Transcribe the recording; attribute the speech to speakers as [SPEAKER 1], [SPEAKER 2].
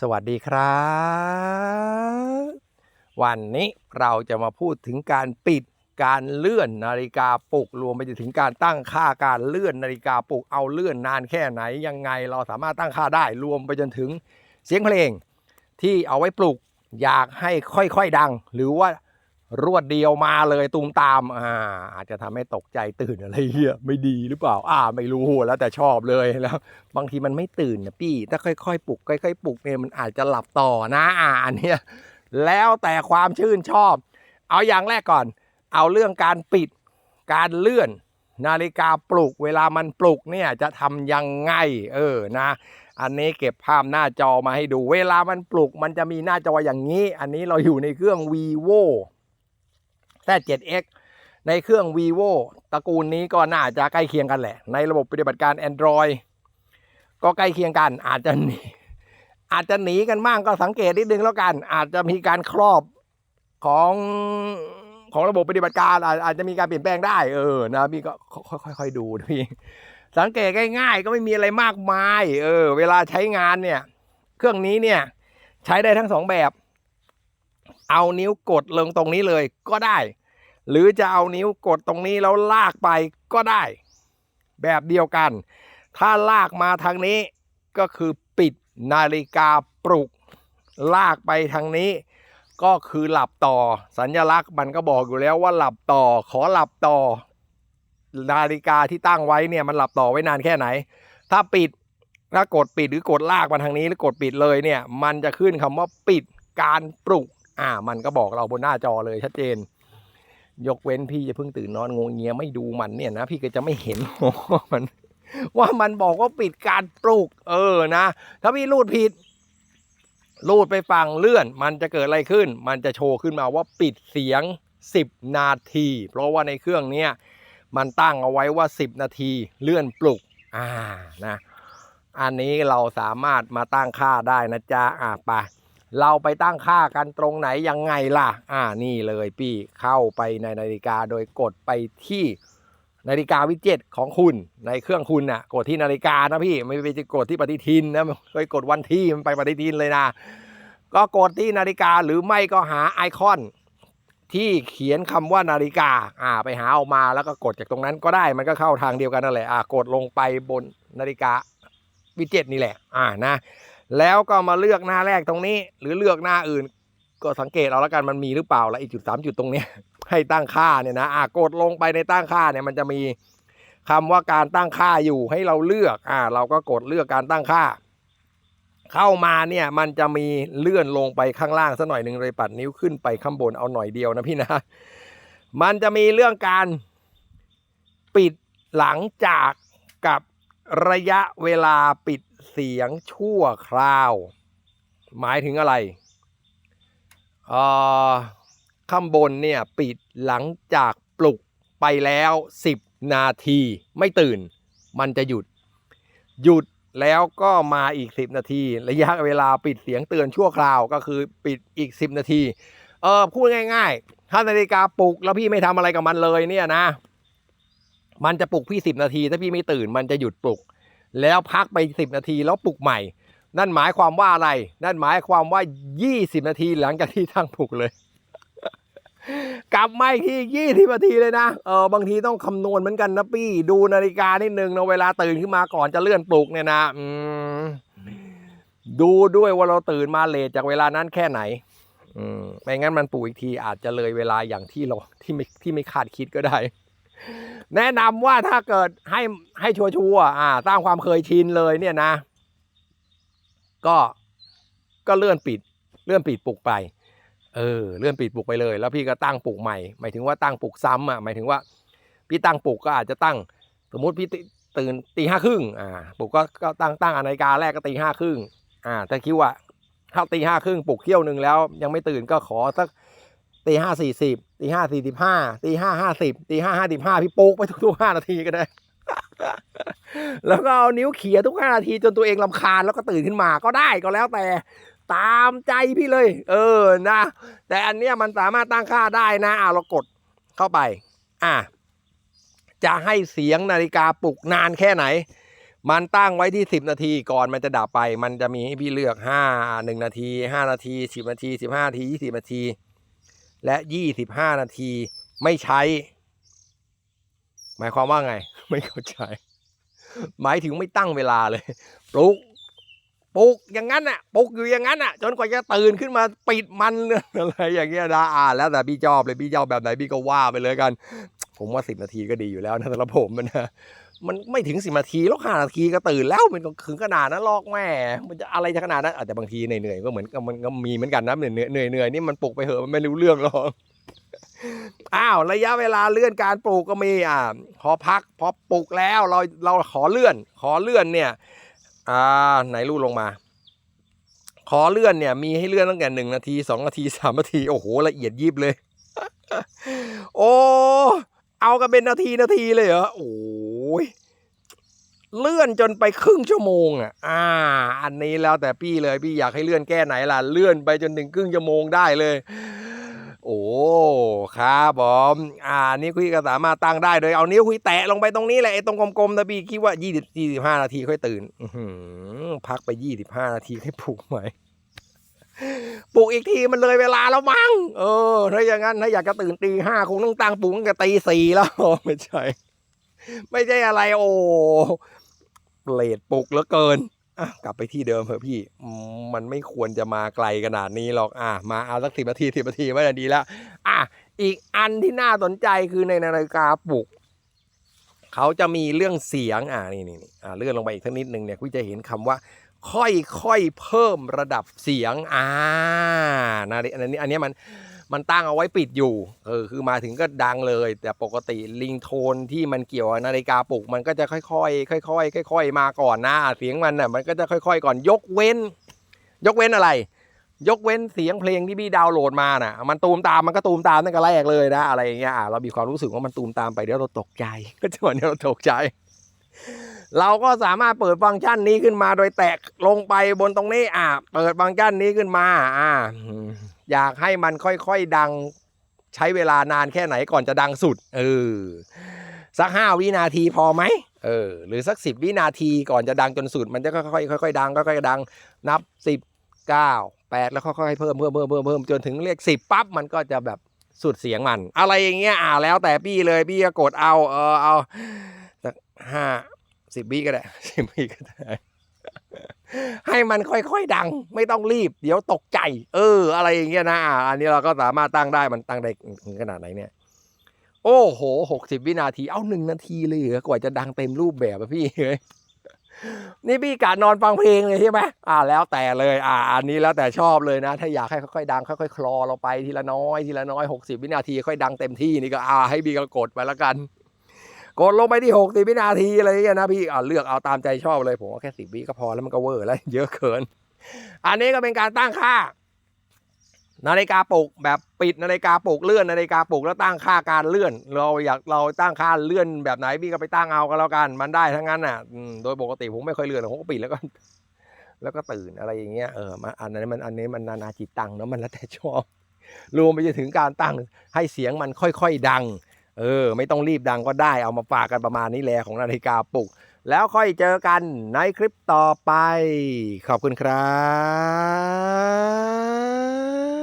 [SPEAKER 1] สวัสดีครับ วันนี้เราจะมาพูดถึงการปิดการเลื่อนนาฬิกาปลุกรวมไปจนถึงการตั้งค่าการเลื่อนนาฬิกาปลุกเอาเลื่อนนานแค่ไหนยังไงเราสามารถตั้งค่าได้รวมไปจนถึงเสียงเพลงที่เอาไว้ปลุกอยากให้ค่อยๆดัง หรือว่า รวดเดียวมาเลยตูมตามอ่าอาจจะทำให้ตกใจตื่นอะไรเงี้ยไม่ดีหรือเปล่า อ่า ไม่รู้แล้วแต่ชอบเลยแล้ว บางทีมันไม่ตื่นนะพี่ถ้าค่อยๆปลุกค่อยๆปลุกเนี่ยมันอาจจะหลับต่อนะอ่าอันเนี้ยแล้วแต่ความชื่นชอบ เอาอย่างแรกก่อน เอาเรื่องการปิดการเลื่อน นาฬิกาปลุก เวลามันปลุกเนี่ยจะทำยังไง เออนะ อันนี้เก็บภาพหน้าจอมาให้ดู เวลามันปลุกมันจะมีหน้าจออย่างนี้ อันนี้เราอยู่ในเครื่อง vivo Z7X ในเครื่อง vivo ตระกูลนี้ก็น่าจะใกล้เคียงกันแหละ ในระบบปฏิบัติการ Android ก็ใกล้เคียงกัน อาจจะหนีอาจจะหนีกันบ้างก็สังเกตนิดนึงแล้วกัน อาจจะมีการครอบของของระบบปฏิบัติการอาจจะมีการเปลี่ยนแปลงได้เออนะพี่ก็ค่อยๆดูพี่สังเกตง่ายๆ ก็ไม่มีอะไรมากมาย เออ เวลาใช้งานเนี่ย เครื่องนี้เนี่ย ใช้ได้ทั้งสองแบบ เอานิ้วกดลงตรงนี้เลยก็ได้ หรือจะเอานิ้วกดตรงนี้แล้วลากไปก็ได้ แบบเดียวกัน ถ้าลากมาทางนี้ก็คือปิดนาฬิกาปลุก ลากไปทางนี้ ก็คือหลับต่อ สัญลักษณ์มันก็บอกอยู่แล้วว่าหลับต่อขอหลับต่อ นาฬิกาที่ตั้งไว้เนี่ยมันหลับต่อไว้นานแค่ไหน ถ้าปิดถ้ากดปิดหรือกดลากมาทางนี้หรือกดปิดเลยเนี่ย มันจะขึ้นคำว่าปิดการปลุกอ่า มันก็บอกเราบนหน้าจอเลยชัดเจน ยกเว้นพี่จะเพิ่งตื่นนอนงงเงียไม่ดูมันเนี่ยนะ พี่ก็จะไม่เห็นว่ามัน ว่ามันบอกว่าปิดการปลุกเออนะ ถ้าพี่รูดผิด รูดไปฝั่งเลื่อน มันจะเกิดอะไรขึ้น มันจะโชว์ขึ้นมาว่าปิดเสียง 10 นาที เพราะว่าในเครื่องเนี้ยมันตั้งเอาไว้ว่า 10 นาทีเลื่อนปลุก อ่านะ อันนี้เราสามารถมาตั้งค่าได้นะจ๊ะอะไป เราไปตั้งค่ากันตรงไหนยังไงล่ะ อ่านี่เลยพี่เข้าไปในนาฬิกาโดยกดไปที่นาฬิกาวิดเจ็ตของคุณในเครื่องคุณน่ะกดที่นาฬิกานะพี่ไม่ไปกดที่ปฏิทินนะเคยกดวันที่มันไปปฏิทินเลยนะ ก็กดที่นาฬิกาหรือไม่ก็หาไอคอน ที่เขียนคำว่านาฬิกาอ่าไปหาออกมาแล้วก็กดจากตรงนั้นก็ได้มันก็เข้าทางเดียวกันนั่นแหละอ่ากดลงไปบนนาฬิกาวิดเจ็ตนี่แหละอ่านะ แล้วก็มาเลือกหน้าแรกตรงนี้ หรือเลือกหน้าอื่น ก็สังเกตเอาแล้วกันมันมีหรือเปล่าละอีกจุดสามจุดตรงนี้ให้ตั้งค่าเนี่ยนะอ่ากดลงไปในตั้งค่าเนี่ยมันจะมีคำว่าการตั้งค่าอยู่ให้เราเลือกอ่าเราก็กดเลือกการตั้งค่า เข้ามาเนี่ยมันจะมีเลื่อนลงไปข้างล่างสักหน่อยหนึ่งเลยปัดนิ้วขึ้นไปข้างบนเอาหน่อยเดียวนะพี่นะ มันจะมีเรื่องการปิดหลังจากกับระยะเวลาปิด เสียงชั่วคราว หมายถึงอะไรเอ่อข้างบนเนี่ยปิดหลังจากปลุกไปแล้ว 10 นาทีไม่ตื่น มันจะหยุด หยุดแล้วก็มาอีก 10 นาที ระยะเวลาปิดเสียงเตือนชั่วคราวก็คือปิดอีก 10 นาที เออพูดง่ายๆ ถ้านาฬิกาปลุกแล้วพี่ไม่ทำอะไรกับมันเลยเนี่ยนะ มันจะปลุกพี่ 10 นาที ถ้าพี่ไม่ตื่น มันจะหยุดปลุก แล้วพักไป 10 นาทีแล้วปลุกใหม่ นั่นหมายความว่าอะไร นั่นหมายความว่า 20 นาทีหลังจากที่ตั้งปลุกเลย กลับมาอีกที20นาทีเลยนะเออบางทีต้องคำนวณเหมือนกันนะพี่ดูนาฬิกานิดนึงนะเวลาตื่นขึ้นมาก่อนจะเลื่อนปลุกเนี่ยนะอืมดูด้วยว่าเราตื่นมาเลทจากเวลานั้นแค่ไหน อืมไม่งั้นมันปลุกอีกทีอาจจะเลยเวลาอย่างที่เราที่ไม่ที่ไม่คาดคิดก็ได้ แนะนำว่าถ้าเกิดให้ให้ชัวร์ๆอ่าสร้างความเคยชินเลยเนี่ยนะ ก็ก็เลื่อนปิด เลื่อนปิดปลุกไป เออ เลื่อนปิดปลุกไปเลย แล้วพี่ก็ตั้งปลุกใหม่ หมายถึงว่าตั้งปลุกซ้ำอะหมายถึงว่า พี่ตั้งปลุกก็อาจจะตั้ง สมมุติพี่ติตื่นตีห้าครึ่งอ่าปลุกก็ก็ตั้งตั้งนาฬิกาแรกก็ตีห้าครึ่งอ่าถ้าคิดว่าถ้าตีห้าครึ่งปลุกเที่ยวหนึ่งแล้ว ยังไม่ตื่นก็ขอสัก ตีห้าสี่สิบตีห้าสี่สิบห้าตีห้าห้าสิบตีห้าห้าสิบห้าพี่ปลุกไปทุกๆห้านาทีก็ได้ แล้วก็เอานิ้วเขี่ยทุกห้านาทีจนตัวเองลำคาญแล้วก็ตื่นขึ้นมาก็ได้ก็แล้วแต่ตามใจพี่เลย เออนะ แต่อันเนี้ยมันสามารถตั้งค่าได้นะอะเรากดเข้าไป อะจะให้เสียงนาฬิกาปลุกนานแค่ไหน มันตั้งไว้ที่ 10 นาทีก่อนมันจะดับไป มันจะมีให้พี่เลือก 5 1 นาที 5 นาที 10 นาที 15 นาที 20 นาที และ 25 นาทีไม่ใช้ หมายความว่าไง ไม่เข้าใจ หมายถึงไม่ตั้งเวลาเลย ปลุกปลุกอย่างนั้นน่ะปลุกอยู่อย่างนั้นน่ะ จนกว่าจะตื่นขึ้นมาปิดมันอะไรอย่างเงี้ยนะอ่าแล้วแต่พี่ชอบเลยพี่ชอบแบบไหนพี่ก็ว่าไปเลยกัน ผมว่าสิบนาทีก็ดีอยู่แล้วนะสำหรับผมนะ มันไม่ถึงสิบนาทีแล้วห้านาทีก็ตื่นแล้วมันก็ถึงขนาดนั้นลอกแม่ มันจะอะไรจะขนาดนั้นอะแต่บางทีเหนื่อยๆก็เหมือนมันก็มีเหมือนกันนะเหนื่อยเหนื่อยเหนื่อยนี่มันปลุกไปเหอะมันไม่รู้เรื่องหรอกอ้าวระยะเวลาเลื่อนการปลูกก็มีอ่าพอพักพอปลูกแล้วเราเราขอเลื่อน ขอเลื่อนเนี่ยอ่าไหนรูดลงมา ขอเลื่อนเนี่ย มีให้เลื่อนตั้งแต่หนึ่งนาทีสองนาทีสามนาทีโอ้โหละเอียดยิบเลย โอ้เอากันเป็นนาทีนาทีเลยเหรอโอ้ เลื่อนจนไปครึ่งชั่วโมงอะ อ่า อันนี้แล้วแต่พี่เลยพี่อยากให้เลื่อนแก้ไหนล่ะ เลื่อนไปจนถึงครึ่งชั่วโมงได้เลย โอ้ครับผมอ่า นี่คุยก็สามารถตั้งได้โดยเอานิ้วคุยแตะลงไปตรงนี้แหละไอ้ตรงกลมๆนะพี่คิดว่ายี่สิบยี่สิบห้านาทีค่อยตื่นพักไปยี่สิบห้านาทีค่อยปลุกใหม่ปลุกอีกทีมันเลยเวลาแล้วมั้ง เออ ถ้าอย่างนั้นถ้าอยากจะตื่นตีห้าคงต้องตั้งปลุกตั้งแต่ตีสี่แล้วไม่ใช่ ไม่ใช่อะไรโอ้เลดปลุกเหลือเกินอะกลับไปที่เดิมเถอะพี่ มันไม่ควรจะมาไกลขนาดนี้หรอกอะมาเอาสักสิบนาทีสิบนาทีไว้จะดีแล้ว อะอีกอันที่น่าสนใจคือในนาฬิกาปลุกเขาจะมีเรื่องเสียงอ่านี่นี่อ่าเลื่อนลงไปอีกสักนิดนึงเนี่ยคุณจะเห็นคำว่า ค่อยๆเพิ่มระดับเสียงอ่านาฬิอันนี้อันนี้มัน มันตั้งเอาไว้ปิดอยู่เออคือมาถึงก็ดังเลย แต่ปกติลิงโทนที่มันเกี่ยวนาฬิกาปลุกมันก็จะค่อยๆค่อยๆค่อย ๆ มาก่อนนะเสียงมันน่ะมันก็จะค่อย ๆ ก่อนยกเว้น ยกเว้นอะไร ยกเว้นเสียงเพลงที่พี่ดาวน์โหลดมาน่ะ มันตูมตามมันก็ตูมตามตั้งแต่แรกเลยนะอะไรอย่างเงี้ยเรามีความรู้สึกว่ามันตูมตามไปเดี๋ยวเราตกใจ ก็จะวันนี้เราตกใจเราก็สามารถเปิดฟังก์ชันนี้ขึ้นมาโดยแตะลงไปบนตรงนี้อะเปิดฟังก์ชันนี้ขึ้นมา อ่า อยากให้มันค่อยๆดังใช้เวลานานแค่ไหนก่อนจะดังสุด เออ สักห้าวินาทีพอไหมเออ หรือสักสิบวินาทีก่อนจะดังจนสุด มันจะค่อยๆค่อยๆดังค่อยๆดัง นับสิบเก้าแปดแล้วค่อยๆเพิ่มเพิ่มเพิ่มเพิ่มเพิ่มจนถึงเลขสิบปั๊บมันก็จะแบบสุดเสียงมัน อะไรอย่างเงี้ยอ่าแล้วแต่พี่เลยพี่ก็กดเอาเออเอาสักห้าสิบวิก็ได้สิบวิก็ได้ ให้มันค่อยๆดัง ไม่ต้องรีบ เดี๋ยวตกใจ เออ อะไรอย่างเงี้ยนะอันนี้เราก็สามารถตั้งได้มันตั้งได้ขนาดไหนเนี่ย โอ้โหหกสิบวินาทีเอาหนึ่งนาทีเลยเหรอกว่าจะดังเต็มรูปแบบอะพี่เฮ้ยนี่พี่กะนอนฟังเพลงเลยใช่ไหมอ่า แล้วแต่เลย อ่า อันนี้แล้วแต่ชอบเลยนะ ถ้าอยากให้ค่อยๆดังค่อยๆคลอเราไปทีละน้อยทีละน้อยหกสิบวินาทีค่อยดังเต็มที่นี่ก็อ่าให้พี่ก็กดไปแล้วกัน กดลงไปที่หกสิบวินาทีอะไรอย่างเงี้ยนะพี่อ่าเลือกเอาตามใจชอบเลยผมว่าแค่สิบวิก็พอแล้วมันก็เวอร์แล้วเยอะเกิน อันนี้ก็เป็นการตั้งค่า นาฬิกาปลุกแบบปิดนาฬิกาปลุกเลื่อนนาฬิกาปลุกแล้วตั้งค่าการเลื่อน เราอยากเราตั้งค่าเลื่อนแบบไหนพี่ก็ไปตั้งเอาก็แล้วกัน มันได้ทั้งนั้นอะโดยปกติผมไม่ค่อยเลื่อนหรอกผมก็ปิดแล้วก็แล้วก็ตื่นอะไรอย่างเงี้ยเออมาอันนั้นมันอันนี้มันนานาจิตตังเนอะมันแล้วแต่ชอบรวมไปจนถึงการตั้งให้เสียงมันค่อยๆดัง เออ ไม่ต้องรีบดังก็ได้เอามาฝากกันประมาณนี้แหละของนาฬิกาปลุก แล้วค่อยเจอกันในคลิปต่อไป ขอบคุณครับ